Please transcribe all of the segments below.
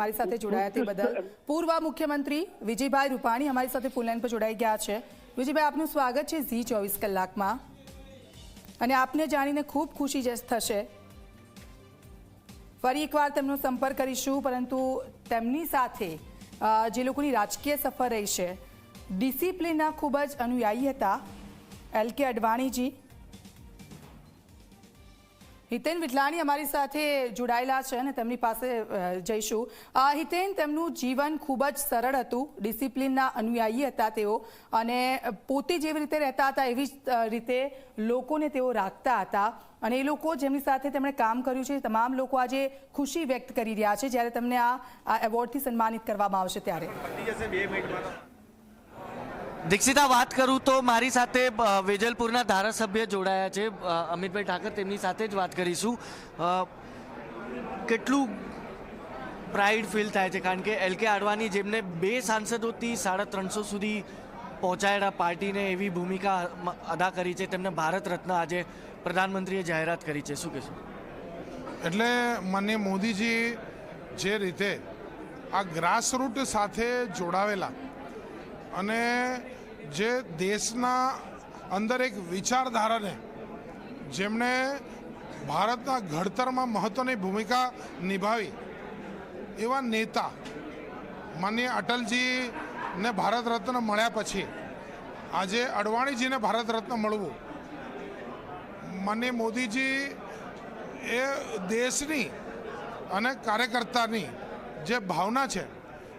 અમારી સાથે જોડાયા તે બદલ. પૂર્વ મુખ્યમંત્રી વિજયભાઈ રૂપાણી અમારી સાથે ફૂલલાઈન પર જોડાઈ ગયા છે. વિજયભાઈ, આપનું સ્વાગત છે ઝી ચોવીસ કલાકમાં. અને આપને જાણીને ખૂબ ખુશી થશે. ફરી એકવાર તેમનો સંપર્ક કરીશું, પરંતુ તેમની સાથે જે લોકોની રાજકીય સફર રહી છે, ડિસિપ્લિનના ખૂબ જ અનુયાયી હતા એલ કે અડવાણીજી. હિતેન વિટલાણી અમારી સાથે જોડાયેલા છે અને તેમની પાસે જઈશું. હિતેન, તેમનું જીવન ખૂબ જ સરળ હતું. ડિસિપ્લિનના અનુયાયી હતા તેઓ અને પોતે જેવી રીતે રહેતા હતા એવી જ રીતે લોકોને તેઓ રાખતા હતા. અને એ લોકો જેમની સાથે તેમણે કામ કર્યું છે તમામ લોકો આજે ખુશી વ્યક્ત કરી રહ્યા છે જ્યારે તેમને આ એવોર્ડથી સન્માનિત કરવામાં આવશે ત્યારે. દીક્ષિતા, વાત કરું તો મારી સાથે વેજલપુરના ધારાસભ્ય જોડાયા છે. અમિતભાઈ ઠાકર, તેમની સાથે જ વાત કરીશું. કેટલું પ્રાઇડ ફીલ થાય છે? કારણ કે એલ કે આડવાની જેમને બે સાંસદોથી સાડા ત્રણસો સુધી પહોંચાયેલા પાર્ટીને એવી ભૂમિકા અદા કરી છે. તેમને ભારત રત્ન આજે પ્રધાનમંત્રીએ જાહેરાત કરી છે. શું કહેશો? એટલે મને મોદીજી જે રીતે આ ગ્રાસરૂટ સાથે જોડાવેલા અને જે દેશના અંદર એક વિચારધારાને જેમણે ભારતના ઘડતરમાં મહત્ત્વની ભૂમિકા નિભાવી, એવા નેતા માનનીય અટલજીને ભારત રત્ન મળ્યા પછી આજે અડવાણીજીને ભારત રત્ન મળવું, માનનીય મોદીજી એ દેશની અને કાર્યકર્તાની જે ભાવના છે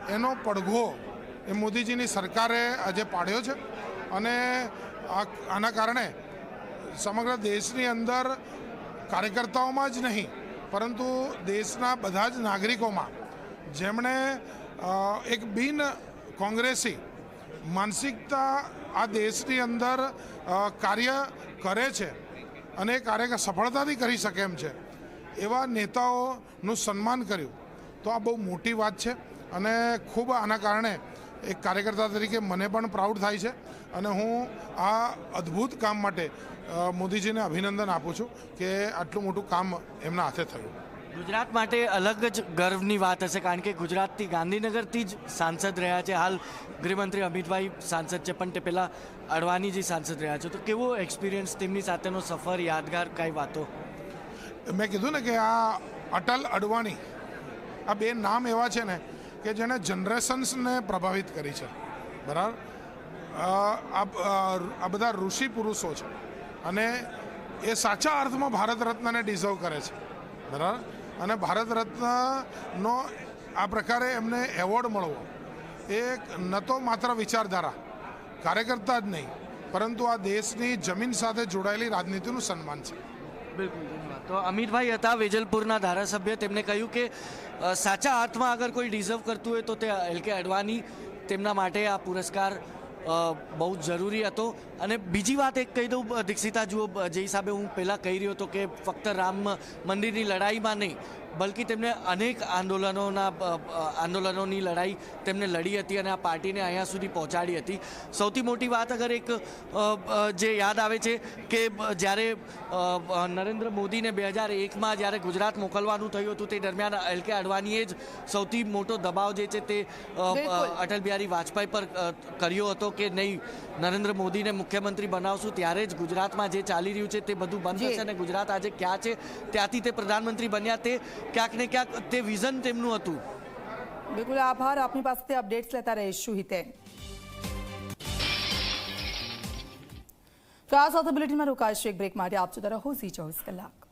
એનો પડઘો એ મોદીજીની સરકારે આજે પાડ્યો છે અને આના કારણે સમગ્ર દેશની અંદર કાર્યકર્તાઓમાં જ નહીં, પરંતુ દેશના બધા જ નાગરિકોમાં જેમણે એક બિન કોંગ્રેસી માનસિકતા આ દેશની અંદર કાર્ય કરે છે અને એ કાર્ય સફળતાથી કરી શકે એમ છે, એવા નેતાઓનું સન્માન કર્યું. તો આ બહુ મોટી વાત છે અને ખૂબ આના કારણે એક કાર્યકર્તા તરીકે મને પણ પ્રાઉડ થાય છે અને હું આ અદ્ભુત કામ માટે મોદીજીને અભિનંદન આપું છું કે આટલું મોટું કામ એમના હાથે થયું. ગુજરાત માટે અલગ જ ગર્વની વાત હશે કારણ કે ગુજરાતથી ગાંધીનગરથી જ સાંસદ રહ્યા છે. હાલ ગૃહમંત્રી અમિતભાઈ સાંસદ છે પણ તે પહેલાં અડવાણીજી સાંસદ રહ્યા છે. તો કેવો એક્સપિરિયન્સ તેમની સાથેનો સફર યાદગાર કાંઈ વાતો? મેં કીધું ને કે આ અટલ અડવાણી આ બે નામ એવા છે ને કે જેણે જનરેશન્સને પ્રભાવિત કરી છે. બરાબર? આ બધા ઋષિ પુરુષો છે. અને એ સાચા અર્થમાં ભારત રત્નને ડિઝર્વ કરે છે. બરાબર? અને ભારત રત્નનો આ પ્રકારે એમને એવોર્ડ મળવો એ ન તો માત્ર વિચારધારા, કાર્યકર્તા જ નહીં, પરંતુ આ દેશની જમીન સાથે જોડાયેલી રાજનીતિનું સન્માન છે. બિલકુલ. તો અમિતભાઈ હતા વેજલપુરના ધારાસભ્ય. તેમણે કહ્યું કે સાચા અર્થમાં અગર કોઈ ડિઝર્વ કરતું હોય તો તે એલ કે અડવાણી તેમના માટે આ પુરસ્કાર બહુ જરૂરી હતો. અને બીજી વાત એક કહી દઉં દીક્ષિતા જુઓ જે હિસાબે હું પહેલાં કહી રહ્યો હતો કે ફક્ત રામ મંદિરની લડાઈમાં નહીં બલ્કિ તેમને અનેક આંદોલનોના આંદોલનોની લડાઈ તેમને લડી હતી અને આ પાર્ટીને અહીંયા સુધી પહોંચાડી હતી સૌથી મોટી વાત અગર એક જે યાદ આવે છે કે જ્યારે નરેન્દ્ર મોદીને બે હજાર એકમાં જ્યારે ગુજરાત મોકલવાનું થયું હતું તે દરમિયાન એલ કે અડવાણીએ જ સૌથી મોટો દબાવ જે છે તે. અટલ બિહારી વાજપેયી પર કર્યો હતો કે નહીં નરેન્દ્ર મોદીને મુખ્યમંત્રી બનાવશું ત્યારે જ ગુજરાતમાં જે ચાલી રહ્યું છે તે બધું બંધ. થશે અને ગુજરાત આજે ક્યાં છે ત્યાંથી તે પ્રધાનમંત્રી બન્યા તે ક્યાંક ને ક્યાંક તે વિઝન તેમનું હતું. બિલકુલ આભાર. આપની પાસેથી અપડેટ્સ લેતા રહીશું હિતેન તો આ સાથે બુલેટિનમાં રોકાઈશું એક બ્રેક માટે. આપ જોતા રહો ઝી ચોવીસ કલાક.